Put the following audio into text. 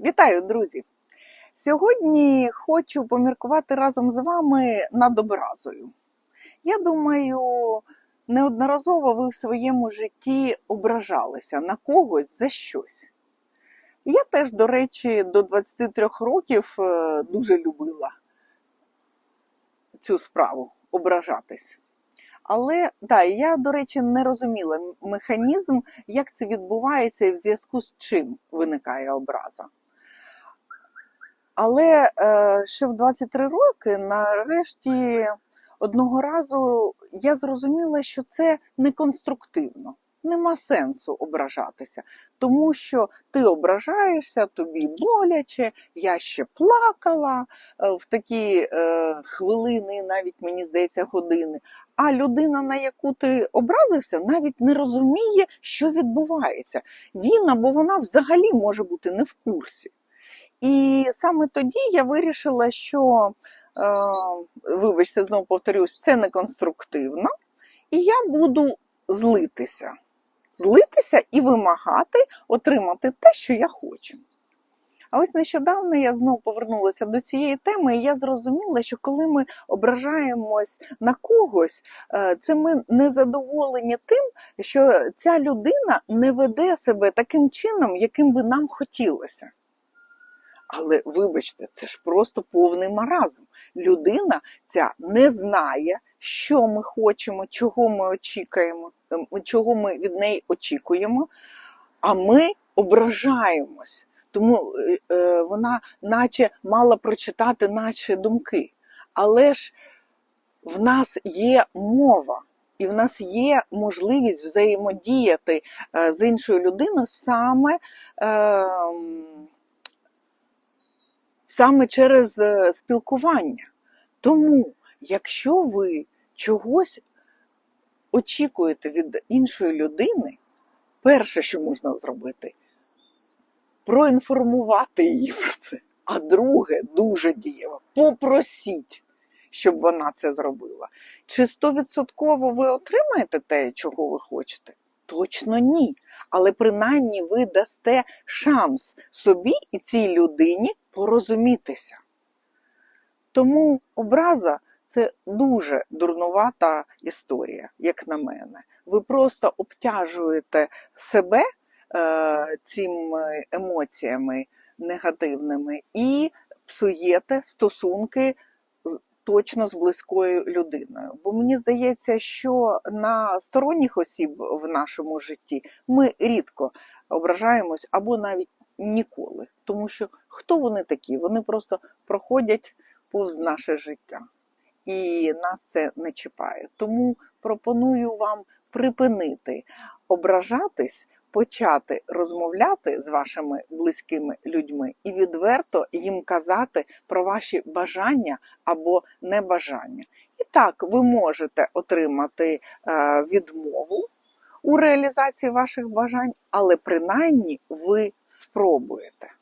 Вітаю, друзі! Сьогодні хочу поміркувати разом з вами над образою. Я думаю, неодноразово ви в своєму житті ображалися на когось за щось. Я теж, до речі, до 23 років е, дуже любила цю справу ображатись. Але да, я, до речі, не розуміла механізм, як це відбувається і в зв'язку з чим виникає образа. Але е, ще в 23 роки, нарешті, одного разу я зрозуміла, що це неконструктивно. Нема сенсу ображатися, тому що ти ображаєшся, тобі боляче, я ще плакала е, в такі е, хвилини, навіть мені здається, години. А людина, на яку ти образився, навіть не розуміє, що відбувається. Він або вона взагалі може бути не в курсі. І саме тоді я вирішила, що, е, вибачте, знову повторюсь, це не конструктивно, і я буду злитися. Злитися і вимагати отримати те, що я хочу. А ось нещодавно я знову повернулася до цієї теми, і я зрозуміла, що коли ми ображаємось на когось, е, це ми незадоволені тим, що ця людина не веде себе таким чином, яким би нам хотілося. Але вибачте, це ж просто повний маразм. Людина ця не знає, що ми хочемо, чого ми очікуємо, ем, чого ми від неї очікуємо, а ми ображаємось. Тому е, е, вона наче мала прочитати наші думки. Але ж в нас є мова. І в нас є можливість взаємодіяти е, з іншою людиною саме е, саме через е, спілкування. Тому, якщо ви чогось очікуєте від іншої людини, перше, що можна зробити, проінформувати її про це. А друге, дуже дієво, попросіть, щоб вона це зробила. Чи стовідсотково ви отримаєте те, чого ви хочете? Точно ні. Але принаймні ви дасте шанс собі і цій людині порозумітися. Тому образа це дуже дурнувата історія, як на мене. Ви просто обтяжуєте себе е, цими емоціями негативними і псуєте стосунки точно з близькою людиною. Бо мені здається, що на сторонніх осіб в нашому житті ми рідко ображаємось або навіть ніколи. Тому що хто вони такі? Вони просто проходять повз наше життя. І нас це не чіпає. Тому пропоную вам припинити ображатись, почати розмовляти з вашими близькими людьми і відверто їм казати про ваші бажання або небажання. І так, ви можете отримати е, відмову у реалізації ваших бажань, але принаймні ви спробуєте.